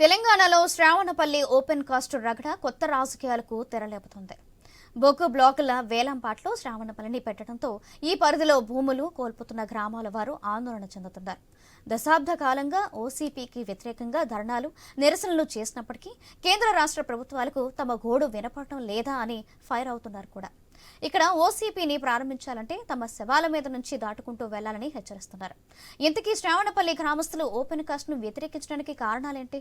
తెలంగాణలో Sravanapalli open cast రగడ కొత్త రాజకీయాలకు తెరలేపుతుంది. బొగ్గు బ్లాకుల వేలంపాట్లో శ్రావణపల్లిని పెట్టడంతో ఈ పరిధిలో భూములు కోల్పోతున్న గ్రామాల వారు ఆందోళన చెందుతున్నారు. దశాబ్ద కాలంగా ఓసీపీకి వ్యతిరేకంగా ధర్నాలు నిరసనలు చేసినప్పటికీ కేంద్ర రాష్ట్ర ప్రభుత్వాలకు తమ గోడు వినపడటం లేదా అని ఫైర్ అవుతున్నారు కూడా. ఇక్కడ ఓసీపీని ప్రారంభించాలంటే తమ శవాల మీద నుంచి దాటుకుంటూ వెళ్ళాలని హెచ్చరిస్తున్నారు. ఇంతకీ శ్రావణపల్లి గ్రామస్తులు ఓపెన్ కాస్ట్ను వ్యతిరేకించడానికి కారణాలేంటి?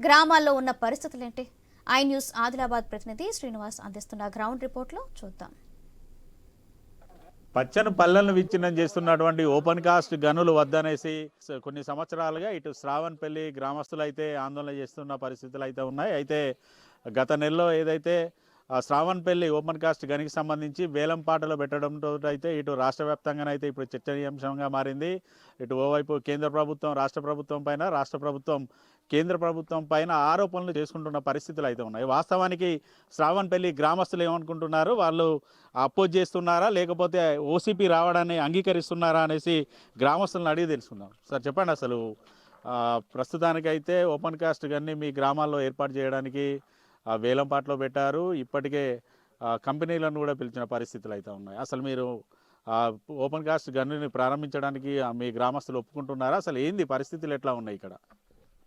గ్రామాల్లో ఉన్న పరిస్థితులేంటి? ఐ న్యూస్ ఆదిలాబాద్ ప్రతినిధి శ్రీనివాస్ అందిస్తున్న గ్రౌండ్ రిపోర్ట్లో చూద్దాం. పచ్చని పల్లెలను విచ్ఛిన్నం చేస్తున్నటువంటి ఓపెన్ కాస్ట్ గనులు వద్దనేసి కొన్ని సంవత్సరాలుగా ఇటు శ్రావణపల్లి గ్రామస్తులు అయితే ఆందోళన చేస్తున్న పరిస్థితులు అయితే ఉన్నాయి. అయితే గత నెలలో ఏదైతే శ్రావణపల్లి ఓపెన్ కాస్ట్ గనికి సంబంధించి వేలం పాటలు పెట్టడంతో అయితే ఇటు రాష్ట్ర వ్యాప్తంగానైతే ఇప్పుడు చర్చనీయాంశంగా మారింది. ఇటు ఓవైపు కేంద్ర ప్రభుత్వం రాష్ట్ర ప్రభుత్వం పైన రాష్ట్ర ప్రభుత్వం కేంద్ర ప్రభుత్వం పైన ఆరోపణలు చేసుకుంటున్న పరిస్థితులు అయితే ఉన్నాయి. వాస్తవానికి శ్రావణపల్లి గ్రామస్తులు ఏమనుకుంటున్నారు? వాళ్ళు అపోజ్ చేస్తున్నారా? లేకపోతే ఓసీపీ రావడాన్ని అంగీకరిస్తున్నారా అనేసి గ్రామస్తులను అడిగి తెలుసుకుందాం. సార్ చెప్పండి అసలు. ప్రస్తుతానికైతే ఓపెన్ కాస్ట్ కానీ మీ గ్రామాల్లో ఏర్పాటు చేయడానికి వేలంపాట్లో పెట్టారు. ఇప్పటికే కంపెనీలను కూడా పిలిచిన పరిస్థితులు అయితే ఉన్నాయి. అసలు మీరు ఓపెన్ కాస్ట్ గన్నుని ప్రారంభించడానికి ఆ, మీ గ్రామస్తులు ఒప్పుకుంటున్నారా? అసలు ఏంది? పరిస్థితులు ఎట్లా ఉన్నాయి ఇక్కడ?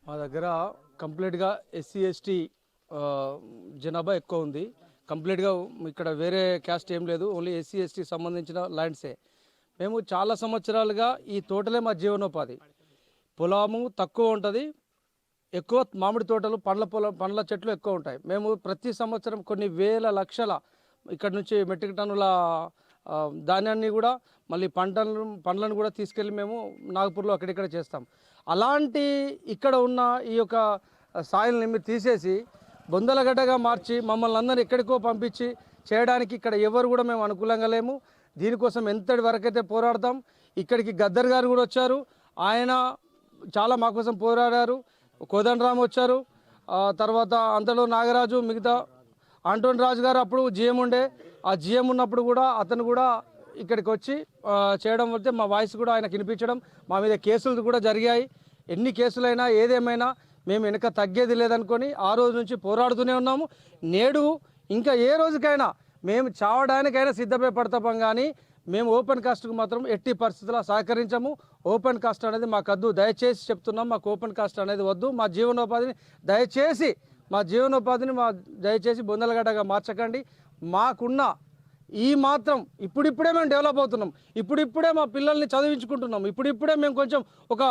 మా దగ్గర కంప్లీట్గా ఎస్సీ ఎస్టీ జనాభా ఎక్కువ ఉంది. కంప్లీట్గా ఇక్కడ వేరే క్యాస్ట్ ఏం లేదు. ఓన్లీ ఎస్సీ ఎస్టీ సంబంధించిన ల్యాండ్సే. మేము చాలా సంవత్సరాలుగా ఈ తోటలే మా జీవనోపాధి. పొలాము తక్కువ ఉంటుంది. ఎక్కువ మామిడి తోటలు పండ్ల పొల పండ్ల చెట్లు ఎక్కువ ఉంటాయి. మేము ప్రతి సంవత్సరం కొన్ని వేల లక్షల ఇక్కడ నుంచి మెట్రిక్ టన్నుల ధాన్యాన్ని కూడా మళ్ళీ పంటలను పండ్లను కూడా తీసుకెళ్ళి మేము నాగపూర్లో అక్కడిక్కడ చేస్తాం. అలాంటి ఇక్కడ ఉన్న ఈ యొక్క సాయిల్ని మీరు తీసేసి బొందలగడ్డగా మార్చి మమ్మల్ని అందరినీ ఎక్కడికో పంపించి చేయడానికి ఇక్కడ ఎవరు కూడా మేము అనుకూలంగా లేము. దీనికోసం ఎంతటి వరకైతే పోరాడతాం ఇక్కడికి గద్దర్ గారు కూడా వచ్చారు. ఆయన చాలా మా కోసం పోరాడారు. కోదండరామ్ వచ్చారు. తర్వాత అంతలో నాగరాజు మిగతా ఆంటోన్ రాజు గారు అప్పుడు జిఎం ఉండే. ఆ జిఎం ఉన్నప్పుడు కూడా అతను కూడా ఇక్కడికి వచ్చి చేయడం వస్తే మా వాయిస్ కూడా ఆయన వినిపించడం మా మీద కేసులు కూడా జరిగాయి. ఎన్ని కేసులైనా ఏదేమైనా మేము వెనక తగ్గేది లేదనుకొని ఆ రోజు నుంచి పోరాడుతూనే ఉన్నాము. నేడు ఇంకా ఏ రోజుకైనా మేము చావడానికైనా సిద్ధపై పడతాం కానీ మేము ఓపెన్ కాస్ట్కు మాత్రం ఎట్టి పరిస్థితుల్లో సహకరించము. ఓపెన్ కాస్ట్ అనేది మాకు వద్దు దయచేసి చెప్తున్నాం మాకు ఓపెన్ కాస్ట్ అనేది వద్దు. మా జీవనోపాధిని దయచేసి మా జీవనోపాధిని మా దయచేసి బొందలగడ్డగా మార్చకండి. మాకున్న ఈ మాత్రం ఇప్పుడిప్పుడే మేము డెవలప్ అవుతున్నాం. ఇప్పుడిప్పుడే మా పిల్లల్ని చదివించుకుంటున్నాం. ఇప్పుడిప్పుడే మేము కొంచెం ఒక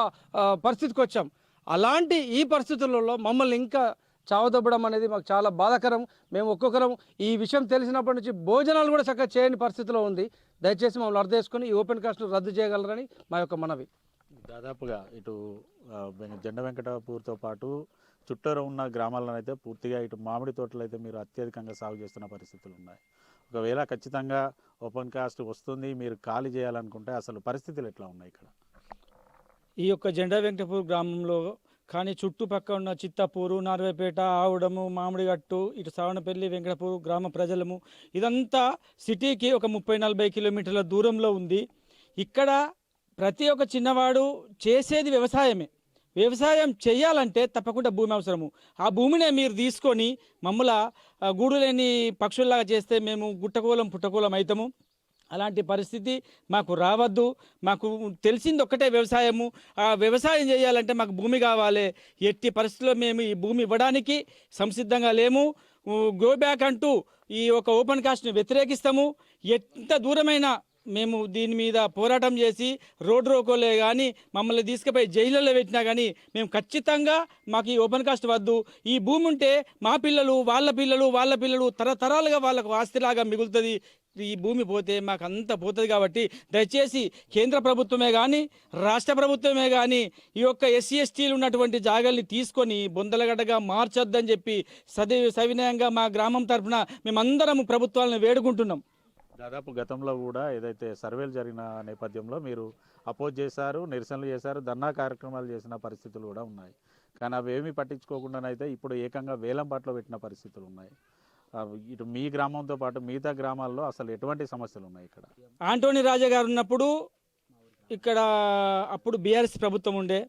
పరిస్థితికి వచ్చాం. అలాంటి ఈ పరిస్థితులలో మమ్మల్ని ఇంకా చావదొబ్బడం అనేది మాకు చాలా బాధాకరం. మేము ఒక్కొక్కరం ఈ విషయం తెలిసినప్పటి నుంచి భోజనాలు కూడా చక్కగా చేయని పరిస్థితిలో ఉంది. దయచేసి మమ్మల్ని అర్థం చేసుకొని ఈ ఓపెన్ కాస్ట్ రద్దు చేయగలరని మా యొక్క మనవి. దాదాపుగా ఇటు జెండ వెంకటాపూర్తో పాటు చుట్టూరు ఉన్న గ్రామాలను అయితే పూర్తిగా ఇటు మామిడి తోటలు అయితే మీరు అత్యధికంగా సాగు చేస్తున్న పరిస్థితులు ఉన్నాయి. ఒకవేళ ఖచ్చితంగా ఓపెన్ కాస్ట్ వస్తుంది మీరు ఖాళీ చేయాలనుకుంటే అసలు పరిస్థితులు ఎట్లా ఉన్నాయి ఇక్కడ? ఈ యొక్క జెండా వెంకటపూర్ గ్రామంలో కానీ చుట్టుపక్కల ఉన్న చిత్తపూరు నార్వేపేట ఆవుడము మామిడిగట్టు ఇటు శ్రావణపల్లి వెంకటపూర్ గ్రామ ప్రజలము ఇదంతా సిటీకి ఒక ముప్పై నలభై కిలోమీటర్ల దూరంలో ఉంది. ఇక్కడ ప్రతి ఒక్క చిన్నవాడు చేసేది వ్యవసాయమే. వ్యవసాయం చేయాలంటే తప్పకుండా భూమి అవసరము. ఆ భూమినే మీరు తీసుకొని మమ్మల గూడు లేని పక్షుల్లాగా చేస్తే మేము గుట్టకూలం పుట్టకూలం అవుతాము అలాంటి పరిస్థితి మాకు రావద్దు. మాకు తెలిసింది ఒక్కటే వ్యవసాయము. ఆ వ్యవసాయం చేయాలంటే మాకు భూమి కావాలి. ఎట్టి పరిస్థితుల్లో మేము ఈ భూమి ఇవ్వడానికి సంసిద్ధంగా లేము. గో బ్యాక్ అంటూ ఈ ఒక ఓపెన్ కాస్ట్ని వ్యతిరేకిస్తాము. ఎంత దూరమైన మేము దీని మీద పోరాటం చేసి రోడ్డు రోకోలే కానీ మమ్మల్ని తీసుకుపోయి జైళ్ళలో పెట్టినా కానీ మేము ఖచ్చితంగా మాకు ఈ ఓపెన్ కాస్ట్ వద్దు. ఈ భూమి ఉంటే మా పిల్లలు వాళ్ళ పిల్లలు వాళ్ళ పిల్లలు తరతరాలుగా వాళ్ళకు ఆస్తిలాగా మిగులుతుంది. ఈ భూమి పోతే మాకు అంత పోతుంది కాబట్టి దయచేసి కేంద్ర ప్రభుత్వమే కానీ రాష్ట్ర ప్రభుత్వమే కానీ ఈ యొక్క ఎస్సీ ఎస్టీలు ఉన్నటువంటి జాగల్ని తీసుకొని బొందలగడ్డగా మార్చొద్దని చెప్పి సది సవినయంగా మా గ్రామం తరఫున మేమందరం ప్రభుత్వాలను వేడుకుంటున్నాం. దాదాపు గతంలో కూడా ఏదైతే సర్వేలు జరిగిన నేపథ్యంలో మీరు అపోజ్ చేశారు నిరసనలు చేశారు ధర్నా కార్యక్రమాలు చేసిన పరిస్థితులు కూడా ఉన్నాయి. కానీ అవి ఏమీ పట్టించుకోకుండానైతే ఇప్పుడు ఏకంగా వేలం పాటలో పెట్టిన పరిస్థితులు ఉన్నాయి. ఇటు మీ గ్రామంతో పాటు మిగతా గ్రామాల్లో అసలు ఎటువంటి సమస్యలు ఉన్నాయి ఇక్కడ? ఆంటోని రాజా గారు ఉన్నప్పుడు ఇక్కడ అప్పుడు బీఆర్ఎస్ ప్రభుత్వం ఉండే.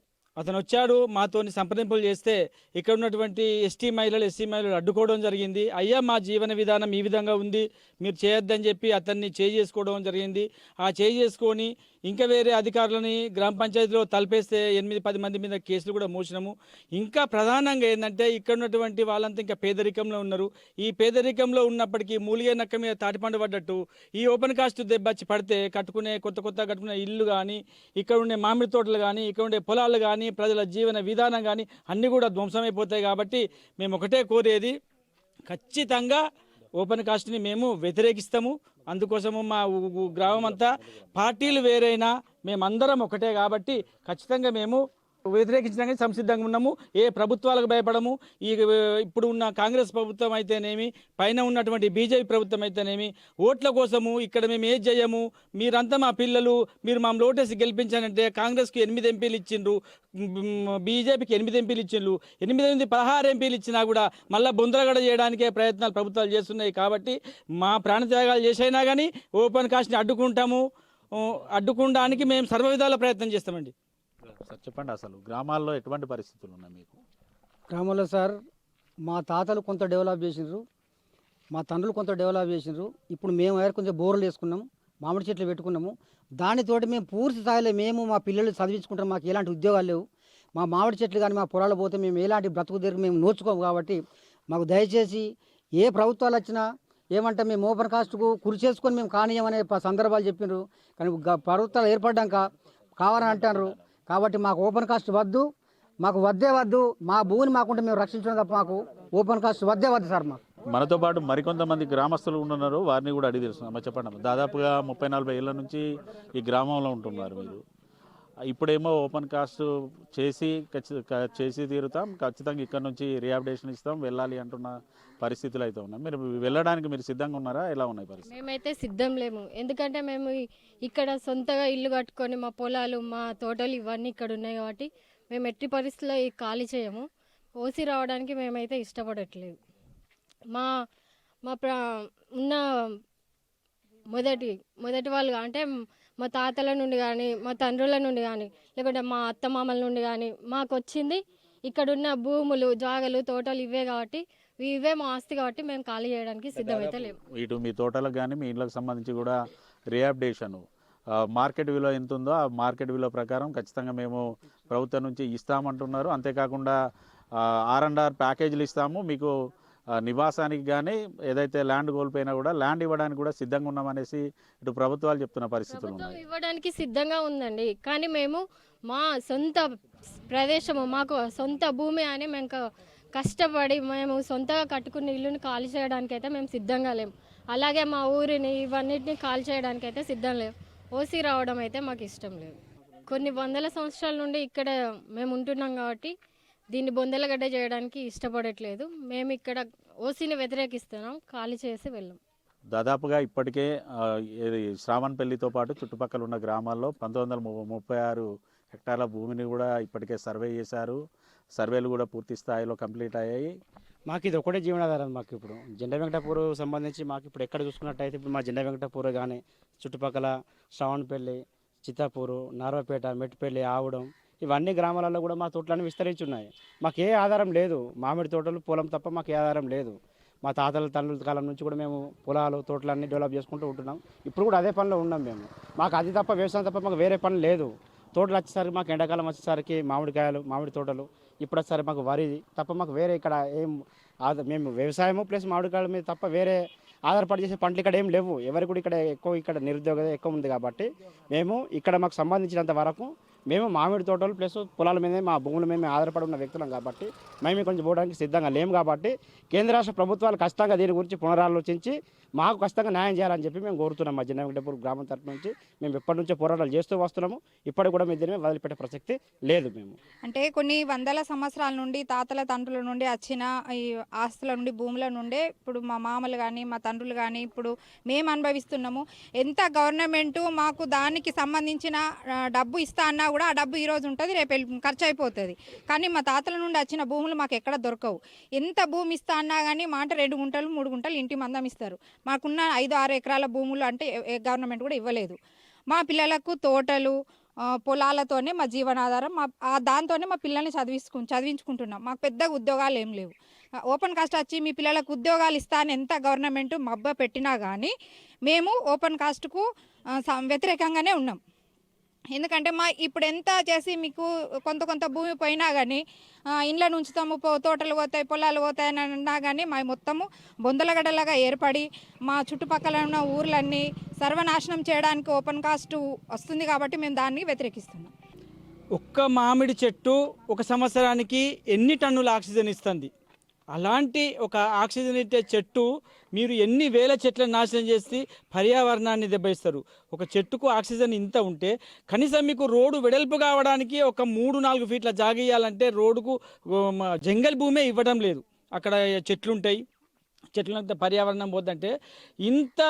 అతను వచ్చాడు మాతోని సంప్రదింపులు చేస్తే ఇక్కడ ఉన్నటువంటి ఎస్టీ మహిళలు ఎస్సీ మహిళలు అడ్డుకోవడం జరిగింది. అయ్యా మా జీవన విధానం ఈ విధంగా ఉంది మీరు చేయొద్దని చెప్పి అతన్ని చేయి చేసుకోవడం జరిగింది. ఆ చేయి చేసుకొని ఇంకా వేరే అధికారులని గ్రామ పంచాయతీలో తలపేస్తే ఎనిమిది పది మంది మీద కేసులు కూడా మోసినాము. ఇంకా ప్రధానంగా ఏంటంటే ఇక్కడ ఉన్నటువంటి వాళ్ళంతా ఇంకా పేదరికంలో ఉన్నారు. ఈ పేదరికంలో ఉన్నప్పటికీ మూలిగే నక్క మీద తాటిపండు పడ్డట్టు ఈ ఓపెన్ కాస్ట్ దెబ్బచ్చి పడితే కట్టుకునే కొత్త కొత్త కట్టుకునే ఇల్లు కానీ ఇక్కడ ఉండే మామిడి తోటలు కానీ ఇక్కడ ఉండే పొలాలు కానీ ప్రజల జీవన విధానం కానీ అన్నీ కూడా ధ్వంసమైపోతాయి కాబట్టి మేము ఒకటే కోరేది ఖచ్చితంగా ఓపెన్ కాస్ట్ని మేము వ్యతిరేకిస్తాము. అందుకోసము మా ఊ- గ్రామం అంతా పార్టీలు వేరైనా మేమందరం ఒకటే కాబట్టి ఖచ్చితంగా మేము వ్యతిరేకించడానికి సంసిద్ధంగా ఉన్నాము. ఏ ప్రభుత్వాలకు భయపడము. ఈ ఇప్పుడు ఉన్న కాంగ్రెస్ ప్రభుత్వం అయితేనేమి పైన ఉన్నటువంటి బీజేపీ ప్రభుత్వం అయితేనేమి ఓట్ల కోసము ఇక్కడ మేము ఏది చేయము? మీరంతా మా పిల్లలు మీరు మా లోటేసి గెలిపించానంటే కాంగ్రెస్కి ఎనిమిది ఎంపీలు ఇచ్చిండ్రు. బీజేపీకి ఎనిమిది ఎంపీలు ఇచ్చిండ్రు. ఎనిమిది ఎనిమిది పదహారు ఎంపీలు ఇచ్చినా కూడా మళ్ళీ బొందరగడ చేయడానికే ప్రయత్నాలు ప్రభుత్వాలు చేస్తున్నాయి కాబట్టి మా ప్రాణత్యాగాలు చేసైనా కానీ ఓపెన్ కాస్ట్ని అడ్డుకుంటాము. అడ్డుకోవడానికి మేము సర్వ విధాల ప్రయత్నం చేస్తామండి. సార్ చెప్పండి అసలు గ్రామాల్లో ఎటువంటి పరిస్థితులు ఉన్నాయి మీకు? గ్రామంలో సార్ మా తాతలు కొంత డెవలప్ చేసిండ్రు మా తండ్రులు కొంత డెవలప్ చేసిండ్రు ఇప్పుడు మేము వేరే కొంచెం బోర్లు వేసుకున్నాము మామిడి చెట్లు పెట్టుకున్నాము. దానితోటి మేము పూర్తి స్థాయిలో మేము మా పిల్లలు చదివించుకుంటాం మాకు ఎలాంటి ఉద్యోగాలు లేవు. మా మామిడి చెట్లు కానీ మా పొలాలు పోతే మేము ఎలాంటి బ్రతుకు దగ్గర మేము నోచుకోము కాబట్టి మాకు దయచేసి ఏ ప్రభుత్వాలు వచ్చినా ఏమంటే మేము ఓపెన్ కాస్ట్కు కురి చేసుకొని మేము కానీయమనే సందర్భాలు చెప్పిండ్రు కానీ గ- ప్రభుత్వాలు ఏర్పడ్డాక కావాలని అంటారు కాబట్టి మాకు ఓపెన్ కాస్ట్ వద్దు. మాకు వద్దే వద్దు. మా భూమిని మాకుంటే మేము రక్షించడం తప్ప మాకు ఓపెన్ కాస్ట్ వద్దే వద్దు సార్ మాకు. మనతో పాటు మరికొంతమంది గ్రామస్తులు ఉన్నారు వారిని కూడా అడిగి తెలుసుకున్నాం అమ్మ చెప్పండి దాదాపుగా ముప్పై నలభై ఏళ్ళ నుంచి ఈ గ్రామంలో ఉంటున్నారు మీరు. ఇప్పుడేమో ఓపెన్ కాస్ట్ చేసి చేసి తీరుతాం. ఖచ్చితంగా ఇక్కడ నుంచి రిహాబిటేషన్ ఇస్తాం. వెళ్ళాలి అంటున్న పరిస్థితులు అయితే ఉన్నాయి. మీరు వెళ్ళడానికి మీరు సిద్ధంగా ఉన్నారా? ఎలా ఉన్నాయి పరిస్థితి మేమైతే సిద్ధం లేము. ఎందుకంటే మేము ఇక్కడ సొంతగా ఇల్లు కట్టుకొని మా పొలాలు మా తోటలు ఇవన్నీ ఇక్కడ ఉన్నాయి కాబట్టి మేము ఎట్టి పరిస్థితుల్లో ఖాళీ చేయము. ఓసి రావడానికి మేమైతే ఇష్టపడట్లేదు. మా మా ప్ర ఉన్న మొదటి మొదటి వాళ్ళు అంటే మా తాతల నుండి కానీ మా తండ్రుల నుండి కానీ లేకుంటే మా అత్తమామల నుండి కానీ మాకు వచ్చింది ఇక్కడున్న భూములు జాగలు తోటలు ఇవే కాబట్టి ఇవే మా ఆస్తి కాబట్టి మేము ఖాళీ చేయడానికి సిద్ధమైతే లేము ఇటు మీ తోటలకు కానీ మీ ఇళ్ళకి సంబంధించి కూడా రిహాబిటేషన్ మార్కెట్ విలువ ఎంత ఉందో ఆ మార్కెట్ విలువ ప్రకారం ఖచ్చితంగా మేము ప్రభుత్వం నుంచి ఇస్తామంటున్నారు. అంతేకాకుండా ఆర్ అండ్ ఆర్ ప్యాకేజీలు ఇస్తాము. మీకు నివాసానికి కానీ ఏదైతే ల్యాండ్ కోల్పోయినా కూడా ల్యాండ్ ఇవ్వడానికి కూడా సిద్ధంగా ఉన్నామనేసి ఇటు ప్రభుత్వాలు చెప్తున్న పరిస్థితులు ఉన్నాయి. ఇవ్వడానికి సిద్ధంగా ఉందండి. కానీ మేము మా సొంత ప్రదేశము మాకు సొంత భూమి అని మేము కష్టపడి మేము సొంతగా కట్టుకున్న ఇల్లుని ఖాళీ చేయడానికి అయితే మేము సిద్ధంగా లేము. అలాగే మా ఊరిని ఇవన్నిటిని ఖాళీ చేయడానికి అయితే సిద్ధం లేవు. ఓసీ రావడం అయితే మాకు ఇష్టం లేదు. కొన్ని వందల సంవత్సరాల నుండి ఇక్కడ మేము ఉంటున్నాం కాబట్టి దీన్ని బొందలగడ్డ చేయడానికి ఇష్టపడట్లేదు. మేము ఇక్కడ ఓసీని వ్యతిరేకిస్తున్నాం ఖాళీ చేసి వెళ్ళాం. దాదాపుగా ఇప్పటికే శ్రావణపల్లితో పాటు చుట్టుపక్కల ఉన్న గ్రామాల్లో పంతొమ్మిది వందల ముప్పై ఆరు హెక్టార్ల భూమిని కూడా ఇప్పటికే సర్వే చేశారు. సర్వేలు కూడా పూర్తి స్థాయిలో కంప్లీట్ అయ్యాయి. మాకు ఇది ఒకటే జీవనాధారం మాకు ఇప్పుడు. జెండా వెంకటాపూర్ సంబంధించి మాకు ఇప్పుడు ఎక్కడ చూసుకున్నట్టయితే ఇప్పుడు మా జెండా వెంకటాపూర్ కానీ చుట్టుపక్కల శ్రావణపల్లి చిత్తాపూరు నార్వపేట మెట్టుపల్లి ఆవుడం ఇవన్నీ గ్రామాలలో కూడా మా తోటలను విస్తరించి ఉన్నాయి మాకు ఏ ఆధారం లేదు. మామిడి తోటలు పొలం తప్ప మాకు ఏ ఆధారం లేదు. మా తాతల తండ్రుల కాలం నుంచి కూడా మేము పొలాలు తోటలన్నీ డెవలప్ చేసుకుంటూ ఉంటున్నాం. ఇప్పుడు కూడా అదే పనిలో ఉన్నాం మేము. మాకు అది తప్ప వ్యవసాయం తప్ప మాకు వేరే పని లేదు. తోటలు వచ్చేసరికి మాకు ఎండాకాలం వచ్చేసరికి మామిడికాయలు మామిడి తోటలు ఇప్పుడు వచ్చేసరికి మాకు వరి తప్ప మాకు వేరే ఇక్కడ ఏం ఆద మేము వ్యవసాయము ప్లస్ మామిడికాయల మీద తప్ప వేరే ఆధారపడి చేసే పంటలు ఇక్కడ ఏం లేవు. ఎవరు కూడా ఇక్కడ ఎక్కువ ఇక్కడ నిరుద్యోగత ఎక్కువ ఉంది కాబట్టి మేము ఇక్కడ మాకు సంబంధించినంత వరకు మేము మామిడి తోటలు ప్లస్ పొలాల మీదే మా భూముల మీద మేము ఆధారపడి ఉన్న వ్యక్తులం కాబట్టి మేము కొంచెం పోవడానికి సిద్ధంగా లేము కాబట్టి కేంద్ర రాష్ట్ర ప్రభుత్వాలు ఖచ్చితంగా దీని గురించి పునరాలోచించి మాకు ఖచ్చితంగా న్యాయం చేయాలని చెప్పి మేము కోరుతున్నాం మా జిన్నా గ్రామం తరపు నుంచి. మేము ఎప్పటి నుంచో పోరాటాలు చేస్తూ వస్తున్నాము. ఇప్పటికి కూడా మీ దీని వదిలిపెట్టే ప్రసక్తి లేదు మేము. అంటే కొన్ని వందల సంవత్సరాల నుండి తాతల తండ్రుల నుండి వచ్చిన ఈ ఆస్తుల నుండి భూముల నుండే ఇప్పుడు మా మామలు కానీ మా తండ్రులు కానీ ఇప్పుడు మేము అనుభవిస్తున్నాము. ఎంత గవర్నమెంట్ మాకు దానికి సంబంధించిన డబ్బు ఇస్తా అన్నా కూడా ఆ డబ్బు ఈరోజు ఉంటుంది రేపు ఖర్చు అయిపోతుంది కానీ మా తాతల నుండి వచ్చిన భూములు మాకు ఎక్కడ దొరకవు. ఎంత భూమి ఇస్తా అన్నా కానీ మాట రెండు గుంటలు మూడు గుంటలు ఇంటి మందం ఇస్తారు. మాకున్న ఐదు ఆరు ఎకరాల భూములు అంటే గవర్నమెంట్ కూడా ఇవ్వలేదు. మా పిల్లలకు తోటలు పొలాలతోనే మా జీవనాధారం. మా దాంతోనే మా పిల్లల్ని చదివించుకు చదివించుకుంటున్నాం. మాకు పెద్దగా ఉద్యోగాలు ఏం లేవు. ఓపెన్ కాస్ట్ వచ్చి మీ పిల్లలకు ఉద్యోగాలు ఇస్తా అని ఎంత గవర్నమెంట్ మబ్బ పెట్టినా కానీ మేము ఓపెన్ కాస్ట్కు వ్యతిరేకంగానే ఉన్నాం. ఎందుకంటే మా ఇప్పుడు ఎంత చేసి మీకు కొంత కొంత భూమి పోయినా కానీ ఇండ్ల ఉంచుతాము తోటలు పోతాయి పొలాలు పోతాయి అని అన్నా కానీ మా మొత్తము బొందలగడలాగా ఏర్పడి మా చుట్టుపక్కల ఉన్న ఊర్లన్నీ సర్వనాశనం చేయడానికి ఓపెన్ కాస్ట్ వస్తుంది కాబట్టి మేము దాన్ని వ్యతిరేకిస్తున్నాం. ఒక్క మామిడి చెట్టు ఒక సంవత్సరానికి ఎన్ని టన్నుల ఆక్సిజన్ ఇస్తుంది? అలాంటి ఒక ఆక్సిజన్ ఇచ్చే చెట్టు మీరు ఎన్ని వేల చెట్లను నాశనం చేసి పర్యావరణాన్ని దెబ్బయిస్తారు ఒక చెట్టుకు ఆక్సిజన్ ఇంత ఉంటే కనీసం మీకు రోడ్డు వెడల్పు కావడానికి ఒక మూడు నాలుగు ఫీట్ల జాగేయాలంటే రోడ్డుకు జంగల్ భూమే ఇవ్వడం లేదు. అక్కడ చెట్లుంటాయి. చెట్లంతా పర్యావరణం పోద్దంటే ఇంత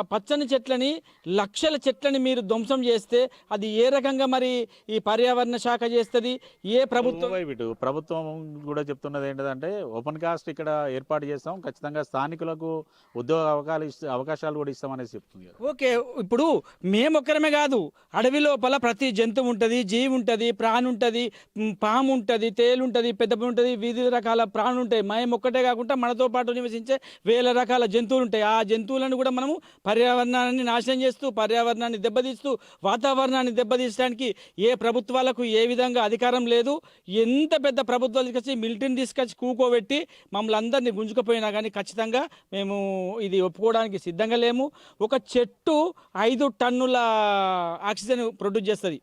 పచ్చని చెట్లని లక్షల చెట్లని మీరు ధ్వంసం చేస్తే అది ఏ రకంగా మరి ఈ పర్యావరణ శాఖ చేస్తుంది? ఏ ప్రభుత్వం? ఇటు ప్రభుత్వం కూడా చెప్తున్నది ఏంటంటే ఓపెన్ కాస్ట్ ఇక్కడ ఏర్పాటు చేస్తాం. ఖచ్చితంగా స్థానికులకు ఉద్యోగ అవకాశాలు ఇస్త- అవకాశాలు కూడా ఇస్తామనేసి చెప్తుంది. ఓకే. ఇప్పుడు మేమొక్కరమే కాదు. అడవి లోపల ప్రతి జంతువు ఉంటుంది జీవి ఉంటుంది ప్రాణి ఉంటుంది పాము ఉంటుంది తేలు ఉంటుంది పెద్ద ఉంటుంది వివిధ రకాల ప్రాణులు ఉంటాయి. మేము ఒక్కటే కాకుండా మనతో పాటు నివసించే వేల రకాల జంతువులు ఉంటాయి ఆ జంతువులను కూడా మనము పర్యావరణాన్ని నాశనం చేస్తూ పర్యావరణాన్ని దెబ్బతీస్తూ వాతావరణాన్ని దెబ్బతీయడానికి ఏ ప్రభుత్వాలకు ఏ విధంగా అధికారం లేదు. ఎంత పెద్ద ప్రభుత్వాలు తీసుకొచ్చి మిలిటరీని తీసుకొచ్చి కూకోబెట్టి మమ్మల్ని అందరినీ గుంజుకుపోయినా కానీ ఖచ్చితంగా మేము ఇది ఒప్పుకోవడానికి సిద్ధంగా లేము. ఒక చెట్టు ఐదు టన్నుల ఆక్సిజన్ ప్రొడ్యూస్ చేస్తుంది.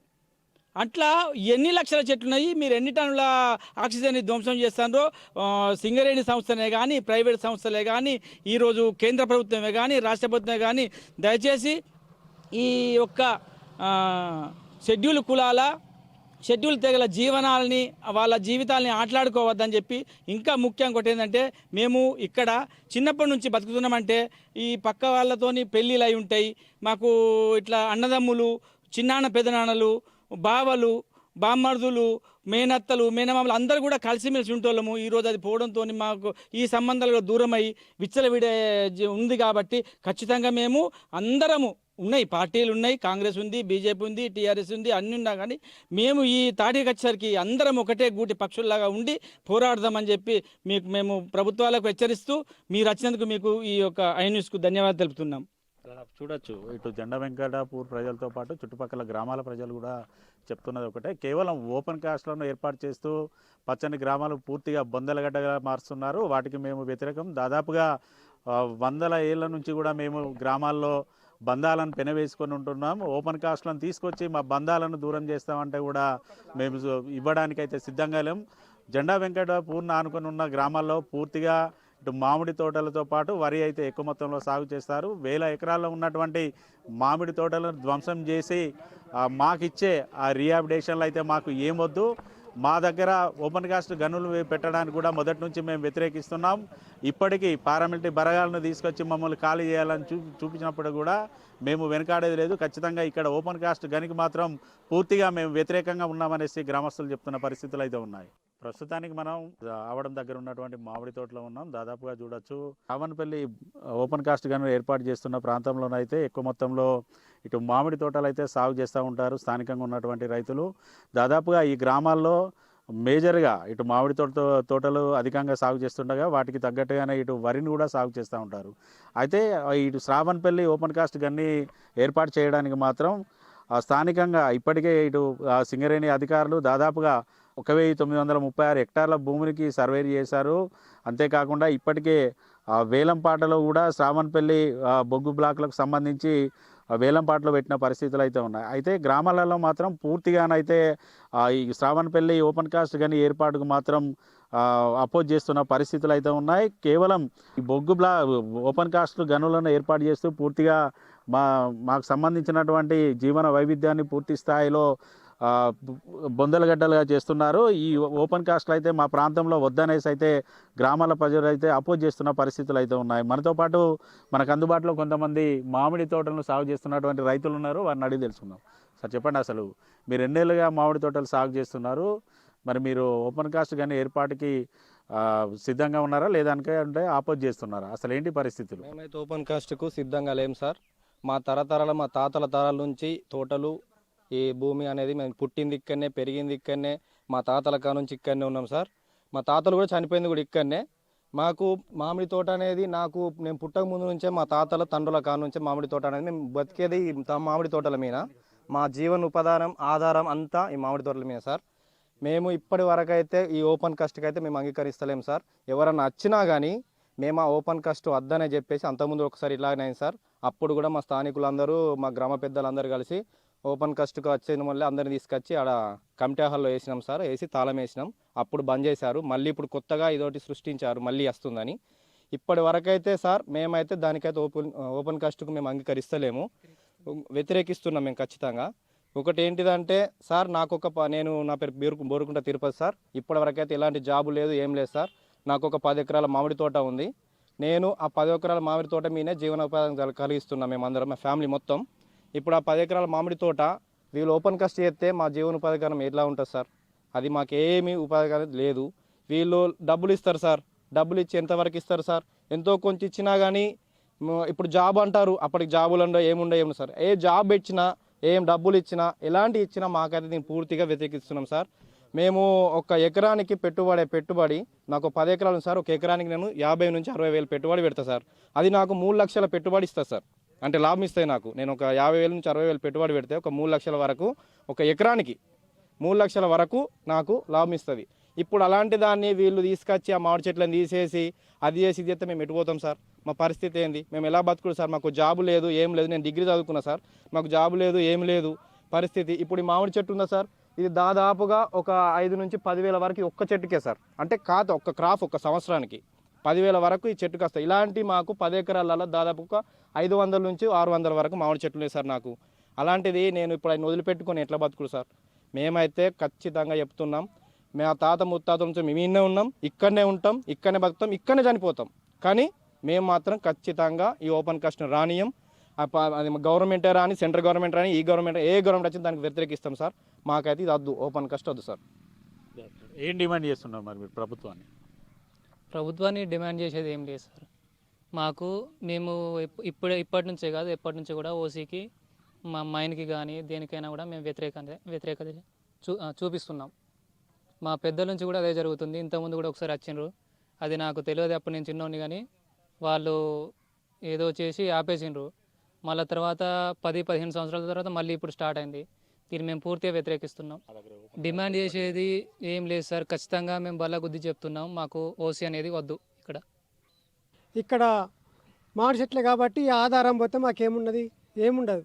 అట్లా ఎన్ని లక్షల చెట్లు ఉన్నాయి మీరు ఎన్ని టన్నుల ఆక్సిజన్ ధ్వంసం చేస్తారో సింగరేణి సంస్థనే కానీ ప్రైవేట్ సంస్థలే కానీ ఈరోజు కేంద్ర ప్రభుత్వమే కానీ రాష్ట్ర ప్రభుత్వమే కానీ దయచేసి ఈ యొక్క షెడ్యూల్ కులాల షెడ్యూల్ తెగల జీవనాలని వాళ్ళ జీవితాలని ఆటలాడుకోవద్దని చెప్పి ఇంకా ముఖ్యం ఒకటి ఏంటంటే మేము ఇక్కడ చిన్నప్పటి నుంచి బతుకుతున్నామంటే ఈ పక్క వాళ్ళతోని పెళ్ళిళ్ళు అయి ఉంటాయి. మాకు ఇట్లా అన్నదమ్ములు చిన్నాన్న పెదనాన్నలు బావలు బామ్మర్దులు మేనత్తలు మేనమామలు అందరూ కూడా కలిసిమెలిసి ఉంటోళ్ళము ఈరోజు అది పోవడంతో మాకు ఈ సంబంధాలు దూరమై విచ్చలవిడే ఉంది కాబట్టి ఖచ్చితంగా మేము అందరము ఉన్నాయి. పార్టీలు ఉన్నాయి. కాంగ్రెస్ ఉంది బీజేపీ ఉంది టీఆర్ఎస్ ఉంది అన్ని ఉన్నా కానీ మేము ఈ తాటికి వచ్చేసరికి అందరం ఒకటే గూటి పక్షుల్లాగా ఉండి పోరాడదామని చెప్పి మీకు మేము ప్రభుత్వాలకు హెచ్చరిస్తూ మీరు వచ్చినందుకు మీకు ఈ యొక్క ఐ న్యూస్కు ధన్యవాదాలు తెలుపుతున్నాం. చూడొచ్చు. ఇటు జెండా వెంకటాపూర్ ప్రజలతో పాటు చుట్టుపక్కల గ్రామాల ప్రజలు కూడా చెప్తున్నది ఒకటే. కేవలం ఓపెన్ కాస్ట్లను ఏర్పాటు చేస్తూ పచ్చని గ్రామాలు పూర్తిగా బొందలగడ్డగా మారుస్తున్నారు. వాటికి మేము వ్యతిరేకం. దాదాపుగా వందల ఏళ్ళ నుంచి కూడా మేము గ్రామాల్లో బంధాలను పెనవేసుకొని ఉంటున్నాం. ఓపెన్ కాస్ట్లను తీసుకొచ్చి మా బంధాలను దూరం చేస్తామంటే కూడా మేము ఇవ్వడానికైతే సిద్ధంగా లేం. జెండా వెంకటాపూర్ని ఆనుకొని ఉన్న గ్రామాల్లో పూర్తిగా మామిడి తోటలతో పాటు వరి అయితే ఎక్కువ మొత్తంలో సాగు చేస్తారు. వేల ఎకరాల్లో ఉన్నటువంటి మామిడి తోటలను ధ్వంసం చేసి మాకిచ్చే ఆ రీహాబిటేషన్లు అయితే మాకు ఏమొద్దు మా దగ్గర ఓపెన్ కాస్ట్ గనులు పెట్టడానికి కూడా మొదటి నుంచి మేము వ్యతిరేకిస్తున్నాం. ఇప్పటికీ పారామిలిటరీ బరగాలను తీసుకొచ్చి మమ్మల్ని ఖాళీ చేయాలని చూ చూపించినప్పుడు కూడా మేము వెనకాడేది లేదు. ఖచ్చితంగా ఇక్కడ ఓపెన్ కాస్ట్ గనికి మాత్రం పూర్తిగా మేము వ్యతిరేకంగా ఉన్నామనేసి గ్రామస్తులు చెప్తున్న పరిస్థితులు అయితే ఉన్నాయి. ప్రస్తుతానికి మనం ఆవడం దగ్గర ఉన్నటువంటి మామిడి తోటలో ఉన్నాం. దాదాపుగా చూడొచ్చు. రావణపల్లి ఓపెన్ కాస్ట్ గనులు ఏర్పాటు చేస్తున్న ప్రాంతంలోనైతే ఎక్కువ మొత్తంలో ఇటు మామిడి తోటలు అయితే సాగు చేస్తూ ఉంటారు స్థానికంగా ఉన్నటువంటి రైతులు. దాదాపుగా ఈ గ్రామాల్లో మేజర్గా ఇటు మామిడి తోట తోటలు అధికంగా సాగు చేస్తుండగా వాటికి తగ్గట్టుగానే ఇటు వరిని కూడా సాగు చేస్తూ ఉంటారు. అయితే ఇటు శ్రావణపల్లి ఓపెన్ కాస్ట్ గన్ని ఏర్పాటు చేయడానికి మాత్రం స్థానికంగా ఇప్పటికే ఇటు సింగరేణి అధికారులు దాదాపుగా ఒక వెయ్యి తొమ్మిది వందల ముప్పై ఆరు హెక్టార్ల భూమికి సర్వే చేశారు. అంతేకాకుండా ఇప్పటికే వేలంపాటలో కూడా శ్రావణపల్లి బొగ్గు బ్లాక్లకు సంబంధించి వేలంపాటలు వేలంపాటలో పెట్టిన పరిస్థితులు అయితే ఉన్నాయి. అయితే గ్రామాలలో మాత్రం పూర్తిగానైతే ఈ శ్రావణపల్లి ఓపెన్ కాస్ట్ కానీ ఏర్పాటుకు మాత్రం అపోజ్ చేస్తున్న పరిస్థితులు అయితే ఉన్నాయి. కేవలం ఈ బొగ్గు బ్లా ఓపెన్ కాస్ట్ గనులను ఏర్పాటు చేస్తూ పూర్తిగా మా మాకు సంబంధించినటువంటి జీవన వైవిధ్యాన్ని పూర్తి స్థాయిలో బొందలగడ్డలుగా చేస్తున్నారు. ఈ ఓపెన్ కాస్ట్లు అయితే మా ప్రాంతంలో వద్దనేసి అయితే గ్రామాల ప్రజలు అయితే అపోజ్ చేస్తున్న పరిస్థితులు అయితే ఉన్నాయి. మనతో పాటు మనకు అందుబాటులో కొంతమంది మామిడి తోటలను సాగు చేస్తున్నటువంటి రైతులు ఉన్నారు. వారిని అడిగి తెలుసుకుందాం. సార్ చెప్పండి అసలు మీరు ఎన్నేళ్ళుగా మామిడి తోటలు సాగు చేస్తున్నారు? మరి మీరు ఓపెన్ కాస్ట్ కానీ ఏర్పాటుకి సిద్ధంగా ఉన్నారా? లేదనికే అంటే ఆపోజ్ చేస్తున్నారా? అసలు ఏంటి పరిస్థితులు? మేమైతే ఓపెన్ కాస్ట్కు సిద్ధంగా లేం సార్. మా తరతరాల మా తాతల తరాల నుంచి తోటలు ఈ భూమి అనేది మేము పుట్టింది ఇక్కడనే పెరిగింది ఇక్కడనే మా తాతల కా నుంచి ఇక్కడనే ఉన్నాం సార్. మా తాతలు కూడా చనిపోయింది కూడా ఇక్కడనే. మాకు మామిడి తోట అనేది నాకు నేను పుట్టక ముందు నుంచే మా తాతల తండ్రుల కా నుంచే మామిడి తోట అనేది మేము బతికేది ఈ మామిడి తోటల మీద. మా జీవన ఉపాధానం ఆధారం అంతా ఈ మామిడి తోటల మీద సార్. మేము ఇప్పటి వరకు అయితే ఈ ఓపెన్ కాస్ట్కి అయితే మేము అంగీకరిస్తలేం సార్. ఎవరన్నా వచ్చినా కానీ మేము ఆ ఓపెన్ కాస్ట్ వద్దనే చెప్పేసి అంతకుముందు ఒకసారి ఇలాగనే సార్. అప్పుడు కూడా మా స్థానికులందరూ మా గ్రామ పెద్దలందరూ కలిసి ఓపెన్ కాస్ట్కి వచ్చిన మళ్ళీ అందరిని తీసుకొచ్చి ఆడ కమిటీ హాల్లో వేసినాం సార్ వేసి తాళం వేసినాం. అప్పుడు బంద్ చేశారు. మళ్ళీ ఇప్పుడు కొత్తగా ఇదోటి సృష్టించారు మళ్ళీ వస్తుందని. ఇప్పటి వరకైతే సార్ మేమైతే దానికైతే ఓపెన్ ఓపెన్ కాస్ట్కు మేము అంగీకరిస్తలేము. వ్యతిరేకిస్తున్నాం మేము ఖచ్చితంగా. ఒకటి ఏంటిదంటే సార్ నాకు ఒక ప- నేను నా పేరు బోరుకు బోరుకుంట తిరుపతి సార్. ఇప్పటి వరకైతే ఎలాంటి జాబు లేదు ఏం లేదు సార్. నాకు ఒక పది ఎకరాల మామిడి తోట ఉంది. నేను ఆ పది ఎకరాల మామిడి తోట మీదనే జీవనోపాధి కలిగిస్తున్నాం మేమందరం మా ఫ్యామిలీ మొత్తం. ఇప్పుడు ఆ పది ఎకరాల మామిడి తోట వీళ్ళు ఓపెన్ కాస్ట్ చేస్తే మా జీవనోపాధికరం ఎట్లా ఉంటుంది సార్? అది మాకేమీ ఉపాధికరం లేదు. వీళ్ళు డబ్బులు ఇస్తారు సార్. డబ్బులు ఇచ్చి ఎంతవరకు ఇస్తారు సార్? ఎంతో కొంచెం ఇచ్చినా కానీ ఇప్పుడు జాబ్ అంటారు. అప్పటికి జాబులు ఉండవు ఏముండవు ఏముండవు సార్. ఏ జాబ్ ఇచ్చినా ఏం డబ్బులు ఇచ్చినా ఎలాంటి ఇచ్చినా మాకైతే దీన్ని పూర్తిగా వ్యతిరేకిస్తున్నాం సార్. మేము ఒక ఎకరానికి పెట్టుబడే పెట్టుబడి నాకు పది ఎకరాలు సార్. ఒక ఎకరానికి నేను యాభై నుంచి అరవై వేలు పెట్టుబడి పెడతా సార్. అది నాకు మూడు లక్షల పెట్టుబడి ఇస్తుంది సార్. అంటే లాభం ఇస్తాయి నాకు. నేను ఒక యాభై వేల నుంచి అరవై వేలు పెట్టుబడి పెడితే ఒక మూడు లక్షల వరకు ఒక ఎకరానికి మూడు లక్షల వరకు నాకు లాభం ఇస్తుంది. ఇప్పుడు అలాంటి దాన్ని వీళ్ళు తీసుకొచ్చి ఆ మామిడి చెట్లను తీసేసి అది చేసి ఇది చేస్తే మేము ఎటుపోతాం సార్? మా పరిస్థితి ఏంది? మేము ఎలా బతుకుడు సార్? మాకు జాబు లేదు ఏం లేదు. నేను డిగ్రీ చదువుకున్నా సార్. మాకు జాబు లేదు ఏం లేదు. పరిస్థితి ఇప్పుడు ఈ మామిడి చెట్టు ఉందా సార్? ఇది దాదాపుగా ఒక ఐదు నుంచి పదివేల వరకు ఒక్క చెట్టుకే సార్. అంటే కాత ఒక్క క్రాప్ ఒక సంవత్సరానికి. పదివేల వరకు ఈ చెట్టుకు వస్తాయి. ఇలాంటి మాకు పది ఎకరాలలో దాదాపు ఒక ఐదు వందల నుంచి ఆరు వందల వరకు మామిడి చెట్లు ఉన్నాయి సార్ నాకు. అలాంటిది నేను ఇప్పుడు ఆయన వదిలిపెట్టుకొని ఎట్లా బతుకుడు సార్? మేమైతే ఖచ్చితంగా చెప్తున్నాం. మా తాత ముత్తాత నుంచి మేమే ఉన్నాం. ఇక్కడనే ఉంటాం ఇక్కడనే బతుకుతాం ఇక్కడనే చనిపోతాం. కానీ మేము మాత్రం ఖచ్చితంగా ఈ ఓపెన్ కాస్ట్ను రానియం అది గవర్నమెంటే రాని సెంట్రల్ గవర్నమెంట్ రాని ఈ గవర్నమెంట్ ఏ గవర్నమెంట్ వచ్చింది దానికి వ్యతిరేకిస్తాం సార్. మాకైతే ఇది వద్దు ఓపెన్ కాస్ట్ వద్దు సార్. ఏం డిమాండ్ చేస్తున్నారు మరి మీరు ప్రభుత్వాన్ని? ప్రభుత్వాన్ని డిమాండ్ చేసేది ఏం లేదు సార్. మాకు మేము ఇప్- ఇప్పుడే ఇప్పటి నుంచే కాదు ఎప్పటి నుంచి కూడా ఓసీకి మా మైన్కి కానీ దేనికైనా కూడా మేము వ్యతిరేకత వ్యతిరేకత చూ చూపిస్తున్నాం. మా పెద్దల నుంచి కూడా అదే జరుగుతుంది. ఇంతకుముందు కూడా ఒకసారి వచ్చిండ్రు. అది నాకు తెలియదు అప్పుడు నేను చిన్నోడిని కానీ వాళ్ళు ఏదో చేసి ఆపేసిండ్రు. మళ్ళీ తర్వాత పది పదిహేను సంవత్సరాల తర్వాత మళ్ళీ ఇప్పుడు స్టార్ట్ అయింది. దీన్ని మేము పూర్తిగా వ్యతిరేకిస్తున్నాం. డిమాండ్ చేసేది ఏం లేదు సార్. ఖచ్చితంగా మేము బల్ల గుద్ది చెప్తున్నాం. మాకు ఓసీ అనేది వద్దు ఇక్కడ. ఇక్కడ మామిడి చెట్లే కాబట్టి ఈ ఆధారం పోతే మాకేమున్నది? ఏముండదు.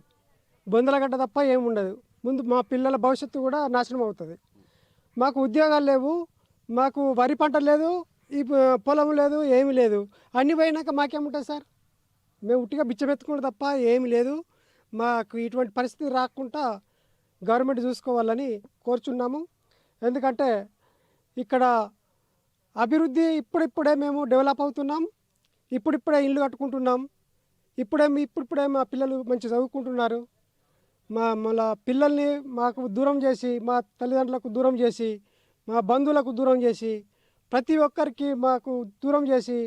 బొందలగడ్డ తప్ప ఏముండదు. ముందు మా పిల్లల భవిష్యత్తు కూడా నాశనం అవుతుంది. మాకు ఉద్యోగాలు లేవు. మాకు వరి పంట లేదు. ఈ పొలం లేదు. ఏమీ లేదు. అన్ని పోయినాక మాకేముంటుంది సార్? మేము ఉట్టిగా బిచ్చమెత్తుకుంటే తప్ప ఏమీ లేదు. మాకు ఇటువంటి పరిస్థితి రాకుండా గవర్నమెంట్ చూసుకోవాలని కోరుచున్నాము. ఎందుకంటే ఇక్కడ అభివృద్ధి ఇప్పుడిప్పుడే మేము డెవలప్ అవుతున్నాం. ఇప్పుడిప్పుడే ఇల్లు కట్టుకుంటున్నాం. ఇప్పుడే ఇప్పుడిప్పుడే మా పిల్లలు మంచి చదువుకుంటున్నారు. మా మళ్ళా పిల్లల్ని మాకు దూరం చేసి మా తల్లిదండ్రులకు దూరం చేసి మా బంధువులకు దూరం చేసి ప్రతి ఒక్కరికి మాకు దూరం చేసి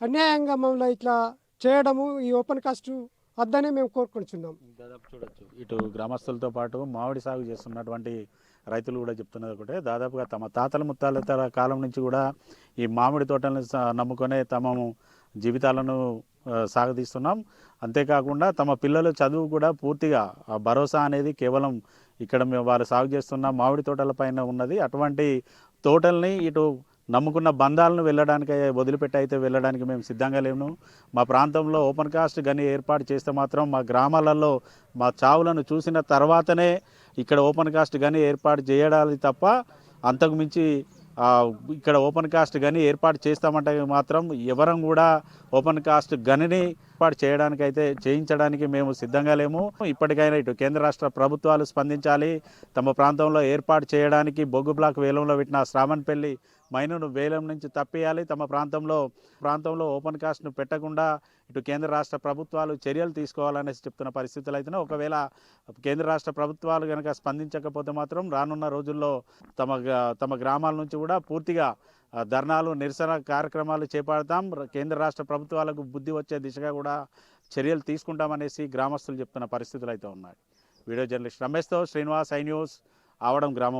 అన్యాయంగా మమ్మల్ని ఇట్లా చేయడము ఈ ఓపెన్ కాస్ట్ వద్దనే మేము కోరుకుంటున్నాం. దాదాపు చూడొచ్చు. ఇటు గ్రామస్తులతో పాటు మామిడి సాగు చేస్తున్నటువంటి రైతులు కూడా చెప్తున్నది ఒకటే. దాదాపుగా తమ తాతల ముత్తాల కాలం నుంచి కూడా ఈ మామిడి తోటలను స- నమ్ముకొనే తమ జీవితాలను సాగదీస్తున్నాం. అంతేకాకుండా తమ పిల్లల చదువు కూడా పూర్తిగా ఆ భరోసా అనేది కేవలం ఇక్కడ మేము వారు సాగు చేస్తున్న మామిడి తోటల పైన ఉన్నది. అటువంటి తోటల్ని ఇటు నమ్ముకున్న బంధాలను వెళ్ళడానికి వదిలిపెట్టి అయితే వెళ్ళడానికి మేము సిద్ధంగా లేము. మా ప్రాంతంలో ఓపెన్ కాస్ట్ గని ఏర్పాటు చేస్తే మాత్రం మా గ్రామాలలో మా చావులను చూసిన తర్వాతనే ఇక్కడ ఓపెన్ కాస్ట్ గని ఏర్పాటు చేయడాలి తప్ప అంతకుమించి ఇక్కడ ఓపెన్ కాస్ట్ గని ఏర్పాటు చేస్తామంటే మాత్రం ఎవరం కూడా ఓపెన్ కాస్ట్ గనిని ఏర్పాటు చేయడానికి అయితే చేయించడానికి మేము సిద్ధంగా లేము. ఇప్పటికైనా ఇటు కేంద్ర రాష్ట్ర ప్రభుత్వాలు స్పందించాలి. తమ ప్రాంతంలో ఏర్పాటు చేయడానికి బొగ్గు బ్లాక్ వేలంలో పెట్టిన శ్రావణపల్లి మైనును వేలం నుంచి తప్పేయాలి. తమ ప్రాంతంలో ప్రాంతంలో ఓపెన్ కాస్ట్ను పెట్టకుండా ఇటు కేంద్ర రాష్ట్ర ప్రభుత్వాలు చర్యలు తీసుకోవాలనేసి చెప్తున్న పరిస్థితులు అయితేనే ఒకవేళ కేంద్ర రాష్ట్ర ప్రభుత్వాలు కనుక స్పందించకపోతే మాత్రం రానున్న రోజుల్లో తమ తమ గ్రామాల నుంచి కూడా పూర్తిగా ధర్నాలు నిరసన కార్యక్రమాలు చేపడతాం. కేంద్ర రాష్ట్ర ప్రభుత్వాలకు బుద్ధి వచ్చే దిశగా కూడా చర్యలు తీసుకుంటామనేసి గ్రామస్తులు చెప్తున్న పరిస్థితులు అయితే ఉన్నాయి. వీడియో జర్నలిస్ట్ రమేష్తో శ్రీనివాస్ ఐ న్యూస్ ఆవడం గ్రామం